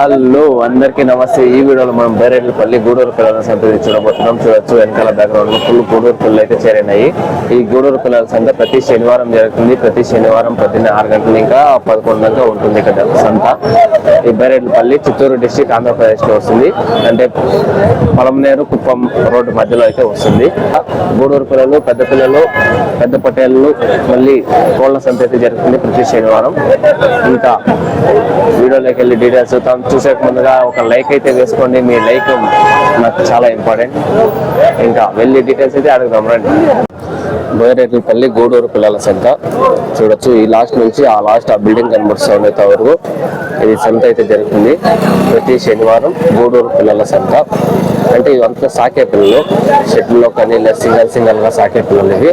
Hello అందరికీ నమస్తే. ఈ వీడియోలో మనం బైరెడ్లపల్లి గూడూరు పిల్లల సంతతి చూడబోతున్నాం. చూడొచ్చు వెనకాల బ్యాక్గ్రౌండ్లో ఫుల్ గూడూరు పిల్లలు అయితే చేరినాయి. ఈ గూడూరు పిల్లల సంత ప్రతి శనివారం జరుగుతుంది. ప్రతి శనివారం పొద్దున్న ఆరు గంటల ఇంకా పదకొండు దాకా ఉంటుంది ఇక్కడ సంత. ఈ బైరెడ్లపల్లి చిత్తూరు డిస్టిక్ ఆంధ్రప్రదేశ్లో వస్తుంది. అంటే పొలంనేరు కుప్పం రోడ్డు మధ్యలో అయితే వస్తుంది. గూడూరు పిల్లలు పెద్ద పిల్లలు పెద్ద పటేళ్ళు మళ్ళీ కోళ్ళ సంత అయితే జరుగుతుంది ప్రతి శనివారం. ఇంకా వీడియోలోకి వెళ్ళి డీటెయిల్స్ చూద్దాం. చూసే ముందుగా ఒక లైక్ అయితే వేసుకోండి. మీ లైక్ నాకు చాలా ఇంపార్టెంట్. ఇంకా వెళ్ళి డీటెయిల్స్ అయితే అడుగుదాం. రండి. బోయరేట్లపల్లి గూడూరు పిల్లల సంత చూడొచ్చు ఈ లాస్ట్ నుంచి ఆ లాస్ట్ ఆ బిల్డింగ్ కనబడుతుంది అయితే వరకు ఇది సంత అయితే జరుగుతుంది. ప్రతి శనివారం గూడూరు పిల్లల సంత అంటే ఇవంతా సాకే పిల్లలు. షెడ్లో కానీ లేదా సింగల్ సింగల్గా సాకే పిల్లలు ఇవి.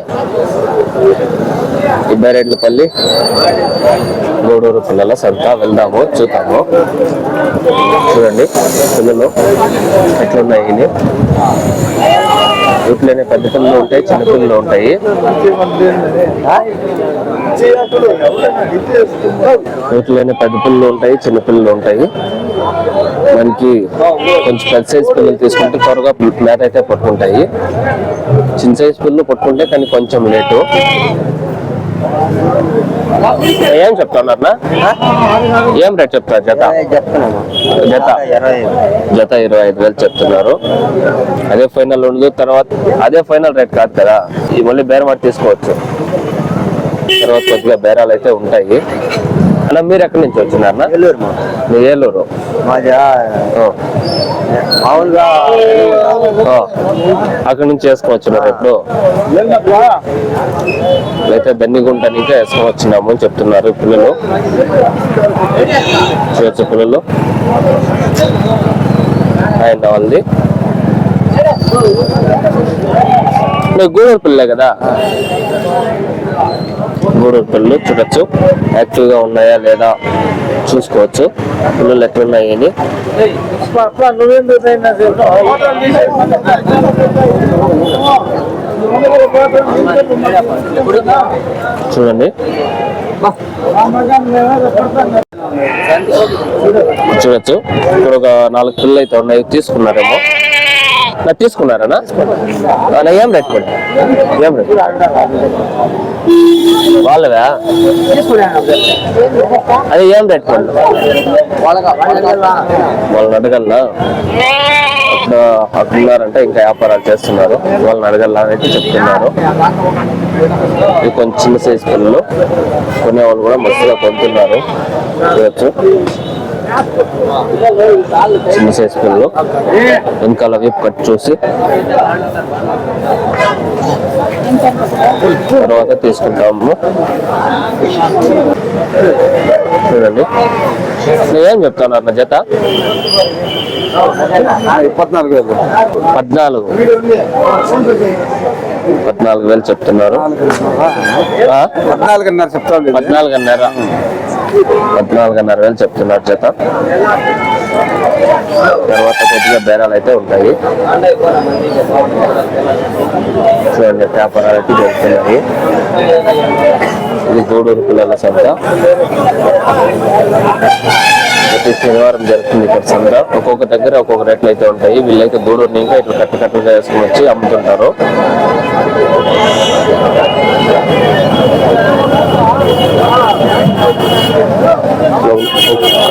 ఇబ్బారెడ్లపల్లి గూడూరు పిల్లల సరిగ్గా వెళ్దాము చూద్దాము. చూడండి పిల్లలు ఎట్లున్నాయి ఇవి? వీటిలోనే పెద్ద పిల్లలు ఉంటాయి చిన్న పిల్లలు ఉంటాయి. వీటిలోనే పెద్ద పిల్లలు ఉంటాయి చిన్న పిల్లలు ఉంటాయి. మనకి కొంచెం పెద్ద సైజ్ పిల్లలు తీసుకుంటే త్వరగా మేత అయితే పట్టుకుంటాయి. చిన్న సైజ్ పిల్లలు పట్టుకుంటే కానీ కొంచెం లేటు. ఏం చెప్తున్నారు ఏం రేట్ చెప్తారు జత? జత? ఇరవై జత ఇరవై ఐదు వేలు చెప్తున్నారు. అదే ఫైనల్ ఉండదు తర్వాత అదే ఫైనల్ రేట్ కాదు కదా. ఈ మళ్ళీ బేరమాట తీసుకోవచ్చు. తర్వాత కొద్దిగా బేరాలు అయితే ఉంటాయి. అలా మీరు ఎక్కడి నుంచి వచ్చినారన్నా ఏలూరు ఏలూరు? మామూలుగా అక్కడ నుంచి వేసుకోవచ్చు అయితే బెన్నిగుంట నుంచి వేసుకోవచ్చున్నాము అని చెప్తున్నారు పిల్లలు. చూడొచ్చు పిల్లలు. ఆయన ఉంది. గూడూరు పిల్లలే కదా? గూడూరు పిల్లలు చూడొచ్చు. యాక్టివ్గా ఉన్నాయా లేదా? చూసుకోవచ్చు. పిల్లలు ఎట్లున్నాయి అని చూడండి. చూడొచ్చు. ఇక్కడ ఒక నాలుగు పిల్లలు అయితే ఉన్నాయి తీసుకున్నారేమో. నా తీసుకున్నారనా? నా ఏం రేట్ పడి ఏం రేట్? వాళ్ళవా? అది ఏం రేట్ పడి వాళ్ళని అడగల్లా అక్కడ ఇంకా వ్యాపారాలు చేస్తున్నారు. వాళ్ళని అడగల్లా అని అయితే చెప్తున్నారు. ఇది కొంచెం చిన్న సైజు పిల్లలు. కొనేవాళ్ళు కూడా మస్తుగా కొంటున్నారు. చూడొచ్చు చిన్న సైజ్ పిల్లలు వెనకాల వైపు కట్ చూసి. తర్వాత తీసుకుంటాము. చూడండి. నేను ఏం చెప్తాను అన్న జత? పద్నాలుగు వేలు. పద్నాలుగు. పద్నాలుగు వేలు చెప్తున్నారు? పద్నాలుగున్నర చెప్తాను పద్నాలుగున్నర. పద్నాలుగున్నర వేలు చెప్తున్నారు చేత తర్వాత కొద్దిగా బేరాలు అయితే ఉంటాయి. చూడండి వ్యాపారాలు అయితే జరుగుతున్నాయి ఇది గూడూరు పిల్లల సంత. ప్రతి శనివారం జరుగుతుంది ఇక్కడ సంద్ర ఒక్కొక్క దగ్గర ఒక్కొక్క రేట్లు అయితే ఉంటాయి. వీళ్ళైతే గూడూరుని ఇంకా ఇట్లా కట్టు కట్టుగా వేసుకుని వచ్చి అమ్ముతుంటారు.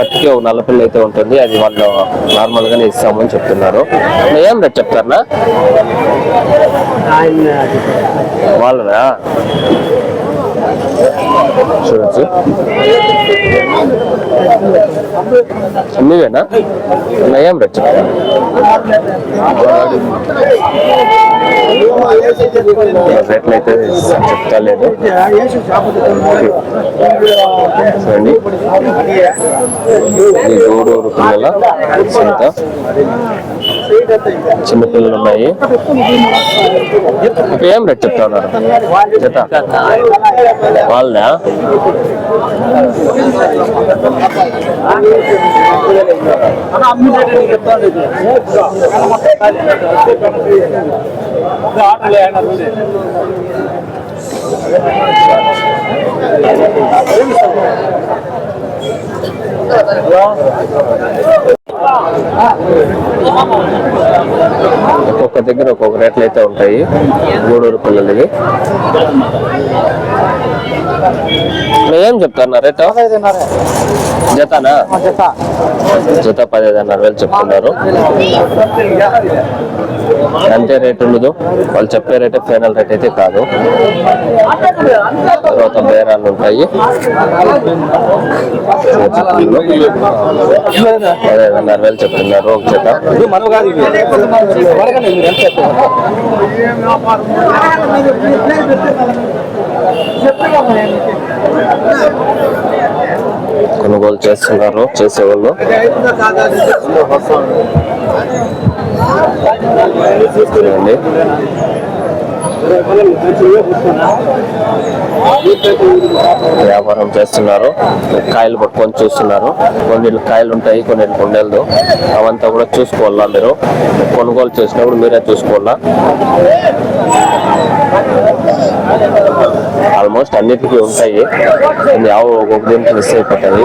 కట్టుకి ఒక నల్ల పిల్ల అయితే ఉంటుంది అది వాళ్ళు నార్మల్ గానే ఇస్తామని చెప్తున్నారు. ఏం రేట్ వాళ్ళరా చూడచ్చు. మీవేనా నయం ఏం రేట్ రేట్లు అయితే చెప్తా లేదు చూడండి గూడూరు పిల్లల సంత. చిన్నపిల్లలు ఉన్నాయి. ఇప్పుడు ఏం రేట్ చెప్తున్నారు జత. వాళ్ళదా? హలో ఒక్కొక్క దగ్గర ఒక్కొక్క రేట్లు అయితే ఉంటాయి. గూడూరు పిల్లలు ఏం చెప్తున్నారు రేట్? జతనా? జత. పదేదన్నారు వేలు చెప్తున్నారు. అంతే రేట్ ఉండదు వాళ్ళు చెప్పే రేటే ఫైనల్ రేట్ అయితే కాదు. తర్వాత బేరాలు ఉంటాయి. పదిహేనున్నర వేలు చెప్తున్నారు ఒక ఎంత చెప్పారు? కొనుగోలు చేస్తున్నారు చేసేవాళ్ళు. చూడండి వ్యాపారం చేస్తున్నారు. కాయలు పట్టుకొని చూస్తున్నారు. కొన్నిళ్ళు కాయలు ఉంటాయి కొన్నిళ్ళు కొండలు అవంతా కూడా చూసుకోవాలా మీరు? కొనుగోలు చేసినప్పుడు మీరే చూసుకోవాలా? ఆల్మోస్ట్ అన్నిటికీ ఉంటాయి. కొన్ని ఆవు ఒక్కొక్క దీనికి మిస్ అయిపోతాయి.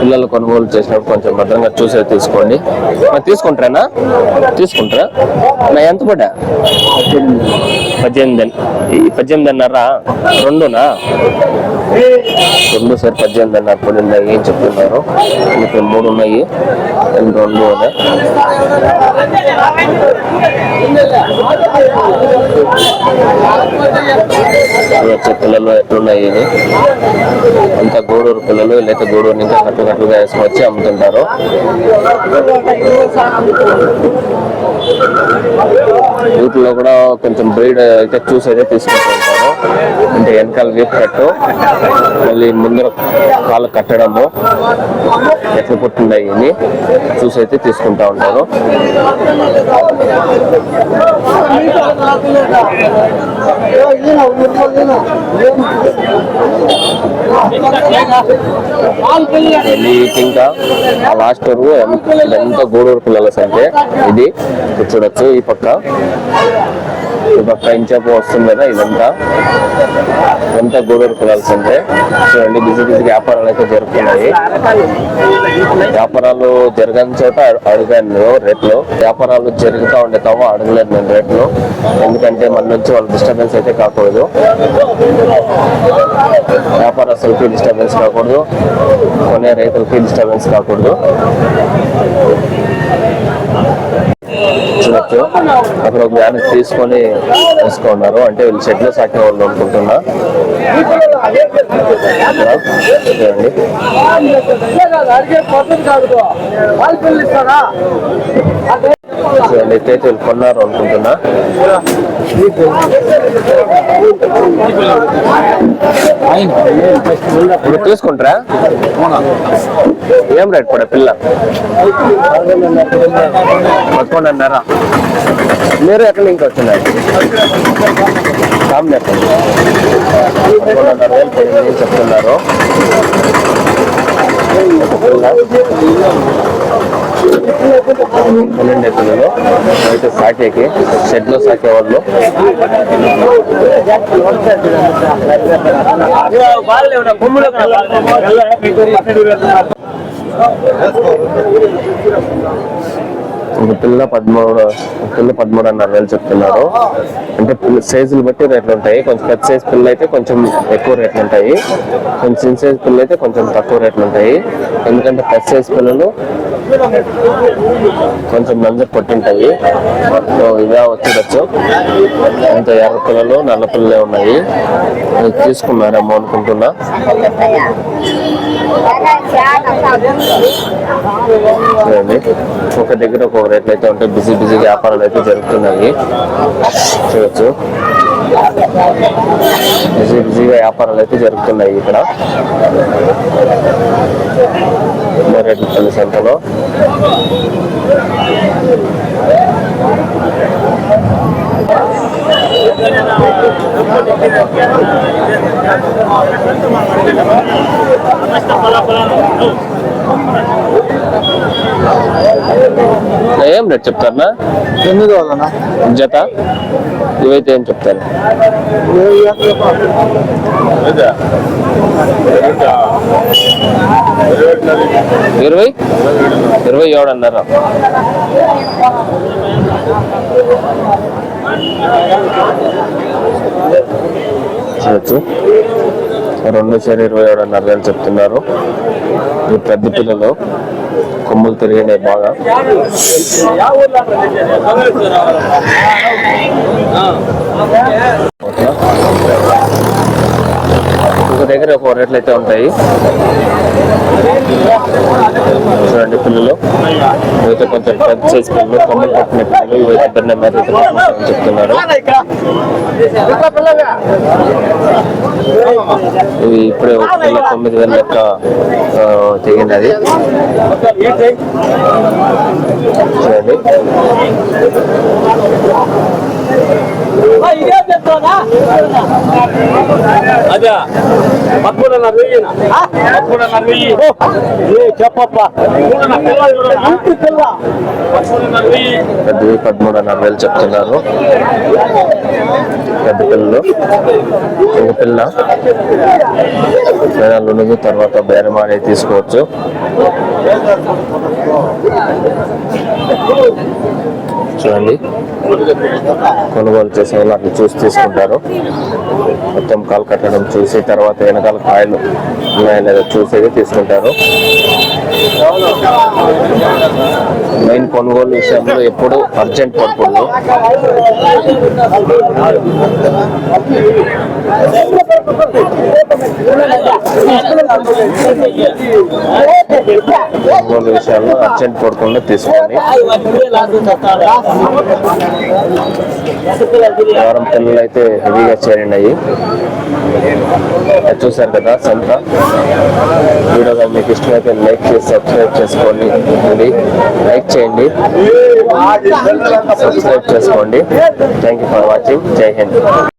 పిల్లలు కొనుగోలు చేసినప్పుడు కొంచెం భద్రంగా చూసే తీసుకోండి. మరి తీసుకుంటారా తీసుకుంటారా? నా ఎంత పడ్డా? పద్దెనిమిది. పద్దెనిమిది అన్నారా రెండునా? రెండు సార్ పద్దెనిమిది అన్నారు పడింది ఏం చెప్తున్నారు? ఇప్పుడు మూడు ఉన్నాయి. రెండు రెండు ఉన్నాయి వచ్చే పిల్లలు ఎట్లున్నాయి ఇది గూడూరు పిల్లలు లేక గూడూరు నుంచి కట్టు కట్టుగా వచ్చి అమ్ముతుంటారు. వీటిలో కూడా కొంచెం బ్రీడ్ అయితే చూసి అయితే తీసుకుంటూ ఉంటారు అంటే వెనకాల వీపు కట్టు మళ్ళీ ముందర కాళ్ళు కట్టడము ఎట్లా పుట్టిండాయి అని చూసి అయితే తీసుకుంటా ఉంటారు. మళ్ళీ ఇంకా ఆ లాస్ట్ వరకు ఎంత గూడూరు పిల్లల సంఖ్య? ఇది చూడొచ్చు ఈ పక్క. ఇప్పుడు ఫ్రెంచ్ ఇంచేపు వస్తుంది కదా ఇదంతా. ఇదంతా గూడూరు పిల్లల చూడండి బిజీ బిజీ వ్యాపారాలు అయితే జరుగుతున్నాయి. వ్యాపారాలు జరగని చోట అడిగాను రేట్లు. వ్యాపారాలు జరుగుతూ ఉండే తమ అడగలేదు నేను రేట్లు. ఎందుకంటే మన నుంచి వాళ్ళ డిస్టర్బెన్స్ అయితే కాకూడదు. వ్యాపారస్తులకి డిస్టర్బెన్స్ కాకూడదు. కొనే రైతులకి డిస్టర్బెన్స్ కాకూడదు. చూడొచ్చు. అక్కడ ఒక వ్యాన్ తీసుకొని వేసుకున్నారు అంటే వీళ్ళు షెడ్లో సాకే వాళ్ళు అనుకుంటున్నా. చూడండి. చూడండి అయితే వీళ్ళు కొన్నారు అనుకుంటున్నా. ఇప్పుడు తీసుకుంటారా? ఏం రేట్ పడే పిల్ల? పదకొండు అన్నారా మీరు ఎక్కడి నుంచి వచ్చినారు? కామ్ని ఎక్కడ పదకొండున్నర వేలు పడింది చెప్తున్నారు. పన్నెండు ఎకరాలు. అయితే సాకేకి షెడ్లో సాకే వాళ్ళు. ఒక పిల్ల పదమూడు ఒక పిల్ల పదమూడున్నర వేలు చెప్తున్నారు. అంటే పిల్ల సైజులు బట్టి రేట్లు ఉంటాయి. కొంచెం పెద్ద సైజ్ పిల్ల అయితే కొంచెం ఎక్కువ రేట్లు ఉంటాయి. కొంచెం చిన్న సైజ్ పిల్ల అయితే కొంచెం తక్కువ రేట్లు ఉంటాయి. ఎందుకంటే పెద్ద సైజ్ పిల్లలు కొంచెం నంజర్ కొట్టింటాయి. ఇవే వచ్చేటచ్చు అంత ఎర్ర పిల్లలు నల్ల పిల్లలే ఉన్నాయి. తీసుకున్నారేమో అనుకుంటున్నా. ఒక దగ్గర ఒక రేట్లు అయితే ఉంటాయి. బిజీ బిజీ వ్యాపారాలు అయితే జరుగుతున్నాయి. చూడొచ్చు. బిజీ బిజీగా వ్యాపారాలు అయితే జరుగుతున్నాయి ఇక్కడ. రెడ్డిపల్లి సెంటర్లో. ఏం రేట్ చెప్తారనా ఎనిమిది వాళ్ళనా జత? ఇవైతే ఏం చెప్తారు? ఇరవై? ఇరవై ఏడు అన్నారా. చూడొచ్చు రెండు చేరి ఇరవై ఏడు అన్నారు చెప్తున్నారు. ఈ పెద్ద పిల్లలు. కొమ్ములు తిరిగినాయి బాగా ఒక దగ్గర ఒక రేట్లు అయితే ఉంటాయి. చూడండి పిల్లలు. ఇవైతే కొంచెం పెద్ద సైజ్ పిల్లలు కొమ్మలు పట్టిన పిల్లలు ఇవైతే పెద్ద మీద చెప్తున్నారు. ఇవి ఇప్పుడే ఒక పిల్ల తొమ్మిది వేల లెక్క ఆ, తెగినది. చూడండి. అదే పదమూడున్నర వెయ్యి. ఏ చెప్పప్ప. పెద్దవి పదమూడున్నర వేలు చెప్తున్నారు. పెద్ద పిల్లలు. ఒక పిల్ల. నువ్వు తర్వాత బేరమాడి తీసుకోవచ్చు. చూడండి. కొనుగోలు చేసే వాళ్ళు అట్లా చూసి తీసుకుంటారు. మొత్తం కాలు కట్టడం చూసి తర్వాత వెనకాల కాయలు ఉన్నాయా లేదా చూసేది తీసుకుంటారు. మెయిన్ కొనుగోలు విషయంలో ఎప్పుడు అర్జెంట్ పడకూడదు. కొనుగోలు విషయాల్లో అర్జెంట్ పడకుండా తీసుకోండి. వారం పిల్లలు అయితే హెవీగా చేరినాయి అది చూసారు కదా సంత వీడియో కానీ మీకు ఇష్టమైతే లైక్ చేసి సబ్స్క్రైబ్ చేసుకోండి లైక్ చేయండి. సబ్స్క్రైబ్ చేసుకోండి. థ్యాంక్ యూ ఫర్ వాచింగ్ జై హింద్